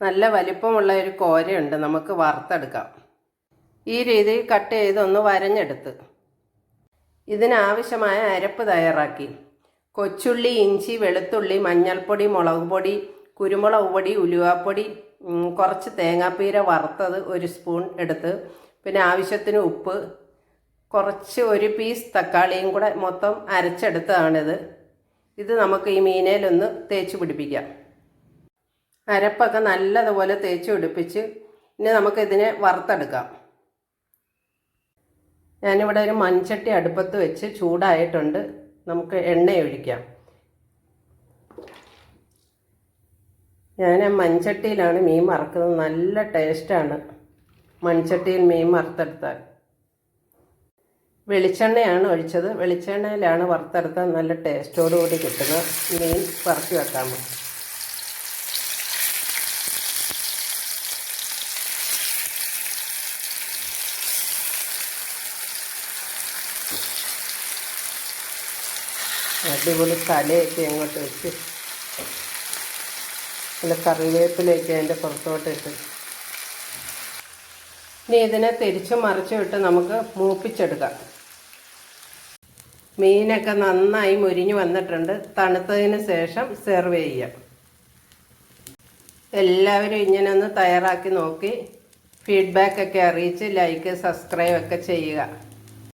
നല്ല വലിപ്പമുള്ള ഒരു കോരയുണ്ട്. നമുക്ക് വറുത്തെടുക്കാം. ഈ രീതിയിൽ കട്ട് ചെയ്ത് ഒന്ന് വരഞ്ഞെടുത്ത്. ഇതിനാവശ്യമായ അരപ്പ് തയ്യാറാക്കി. കൊച്ചുള്ളി ഇഞ്ചി വെളുത്തുള്ളി മഞ്ഞൾപ്പൊടി മുളക് പൊടി കുരുമുളക് പൊടി ഉലുവാപ്പൊടി കുറച്ച് തേങ്ങാപ്പീര വറുത്തത് ഒരു സ്പൂൺ എടുത്ത്. പിന്നെ ആവശ്യത്തിന് ഉപ്പ്. കുറച്ച് ഒരു പീസ് തക്കാളിയും കൂടെ മൊത്തം അരച്ചെടുത്തതാണിത്. ഇത് നമുക്ക് ഈ മീനയിലൊന്ന് തേച്ച് പിടിപ്പിക്കാം. അരപ്പൊക്കെ നല്ലതുപോലെ തേച്ച് പിടിപ്പിച്ച് ഇനി നമുക്കിതിനെ വറുത്തെടുക്കാം. ഞാനിവിടെ ഒരു മൺചട്ടി അടുപ്പത്ത് വെച്ച് ചൂടായിട്ടുണ്ട്. നമുക്ക് എണ്ണ ഒഴിക്കാം. ഞാൻ മൺചട്ടിയിലാണ് മീൻ വറുക്കുന്നത്. നല്ല ടേസ്റ്റാണ് മൺചട്ടിയിൽ മീൻ വറുത്തെടുത്താൽ. വെളിച്ചെണ്ണയാണ് ഒഴിച്ചത്. വെളിച്ചെണ്ണയിലാണ് വറുത്തെടുത്താൽ നല്ല ടേസ്റ്റോടുകൂടി കിട്ടുന്ന മീൻ വറുത്തി വെക്കാമോ അടിപൊളി തലയൊക്കെ അങ്ങോട്ട് വെച്ച്. നല്ല കറിവേപ്പിലയൊക്കെ അതിന്റെ പുറത്തോട്ട് ഇട്ട്. ഇനി ഇതിനെ തിരിച്ചും മറിച്ചും ഇട്ട് നമുക്ക് മൂപ്പിച്ചെടുക്കാം. മീനൊക്കെ നന്നായി മുരിഞ്ഞു വന്നിട്ടുണ്ട്. തണുത്തതിന് ശേഷം സെർവ് ചെയ്യാം. എല്ലാവരും ഇങ്ങനെ ഒന്ന് തയ്യാറാക്കി നോക്കി. ഫീഡ്ബാക്കൊക്കെ അറിയിച്ച് ലൈക്ക് സബ്സ്ക്രൈബ് ഒക്കെ ചെയ്യുക.